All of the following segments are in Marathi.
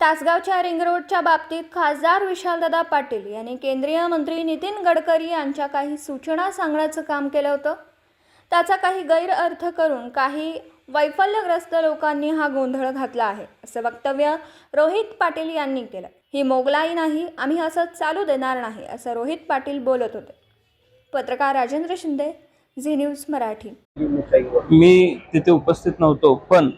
तासगावच्या रिंग रोडच्या बाबतीत खासदार विशालदादा पाटील यांनी केंद्रीय मंत्री नितीन गडकरी यांच्या काही सूचना सांगण्याचं काम केलं होतं. त्याचा काही गैरअर्थ करून काही वैफल्यग्रस्त लोकांनी हा गोंधळ घातला आहे असं वक्तव्य रोहित पाटील यांनी केलं. ही मोगलाई नाही आम्ही असं चालू देणार नाही असं रोहित पाटील बोलत होते. पत्रकार राजेंद्र शिंदे झी न्यूज मराठी. मी तिथे उपस्थित नव्हतो पण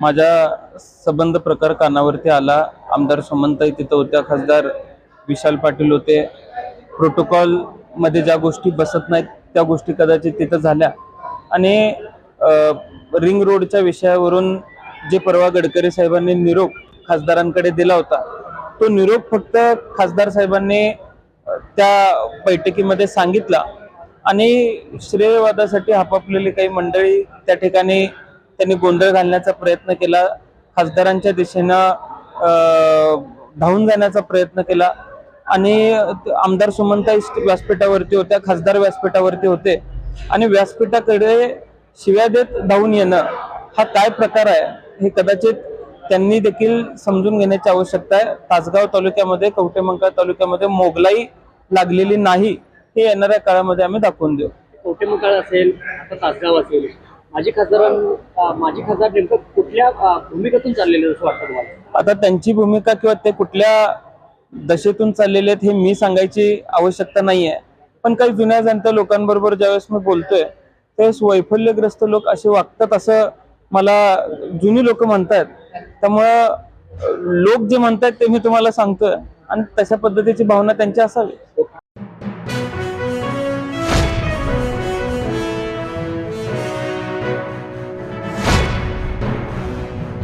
माझ्या संबंध प्रकार कानावरती आला. आमदार सुमनताई तिथं होत्या. खासदार विशाल पाटील होते. प्रोटोकॉलमध्ये ज्या गोष्टी बसत नाहीत त्या गोष्टी कदाचित तिथं झाल्या. आणि रिंग रोडच्या विषयावरून जे परवा गडकरी साहेबांनी निरोप खासदारांकडे दिला होता तो निरोप फक्त खासदार साहेबांनी त्या बैठकीमध्ये सांगितला. आणि श्रेयवादासाठी हापापलेली काही मंडळी त्या ठिकाणी त्यांनी गोंधळ घालण्याचा प्रयत्न केला. खासदारांच्या दिशेनं धावून जाण्याचा प्रयत्न केला. आणि आमदार सुमंता व्यासपीठावरती होत्या खासदार व्यासपीठावरती होते. आणि व्यासपीठाकडे शिव्या देत धावून येणं हा काय प्रकार आहे हे कदाचित त्यांनी देखील समजून घेण्याची आवश्यकता आहे. तासगाव तालुक्यामध्ये कवटेमंका तालुक्यामध्ये मोगलाई लागलेली नाही. हे येणाऱ्या काळामध्ये आम्ही दाखवून देऊ. कवटेमंकाळ असेल तासगाव असेल माजी खासदार माजी खासदार नेमकं कुठल्या भूमिकेतून चाललेलं असं वाटतं तुम्हाला? आता त्यांची भूमिका किंवा ते कुठल्या दशेतून चाललेले आहेत हे मी सांगायची आवश्यकता नाहीये. पण काही जुन्या जाणत्या लोकांबरोबर ज्यावेळेस मी बोलतोय त्यावेळेस वैफल्यग्रस्त लोक असे वागतात असं मला जुनी लोक म्हणतात. त्यामुळं लोक जे म्हणतात ते मी तुम्हाला सांगतोय. आणि तशा पद्धतीची भावना त्यांची असावी.